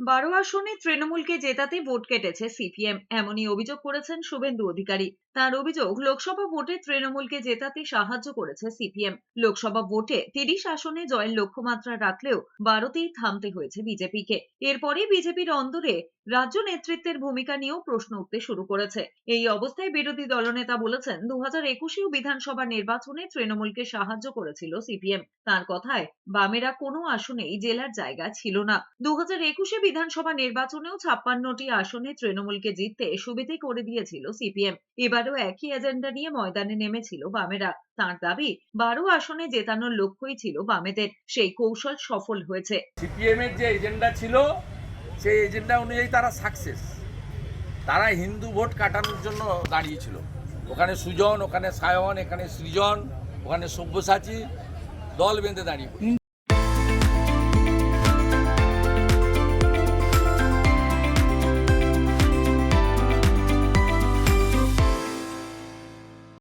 বারো আসনে তৃণমূলকে জেতাতে ভোট কেটেছে সিপিএম, এমনই অভিযোগ করেছেন শুভেন্দু অধিকারী। তার অভিযোগ, লোকসভা ভোটে তৃণমূলকে জেতাতে সাহায্য করেছে সিপিএম। লোকসভা ভোটে তিরিশ আসনে জয়ের লক্ষ্যমাত্রা রাখলেও বারোতেই থামতে হয়েছে বিজেপিকে। এরপরে বিজেপির অন্দরে রাজ্য নেতৃত্বের ভূমিকা নিয়েও প্রশ্ন উঠতে শুরু করেছে। এই অবস্থায় বিরোধী দলনেতা বলেছেন দু হাজার একুশেও বিধানসভা নির্বাচনে তৃণমূলকে সাহায্য করেছিল সিপিএম। তার কথায়, বামেরা কোনো আসনেই জেলার জায়গা ছিল না। দু হাজার একুশে বিধানসভা নির্বাচনেও ছাপ্পান্নটি আসনে তৃণমূলকে জিততে সুবিধে করে দিয়েছিল সিপিএম। এবারও একই এজেন্ডা নিয়ে ময়দানে নেমেছিল বামেরা। তার দাবি, বারো আসনে জেতানোর লক্ষ্যই ছিল বামেদের। সেই কৌশল সফল হয়েছে। সিপিএম এর যে এজেন্ডা ছিল, সেই এজেন্ডা অনুযায়ী তারা সাকসেস তারা হিন্দু ভোট কাটানোর জন্য দাঁড়িয়েছিল। ওখানে সুজন, ওখানে সায়ন, এখানে সৃজন, ওখানে সব্যসাচী দল বেঁধে দাঁড়িয়ে।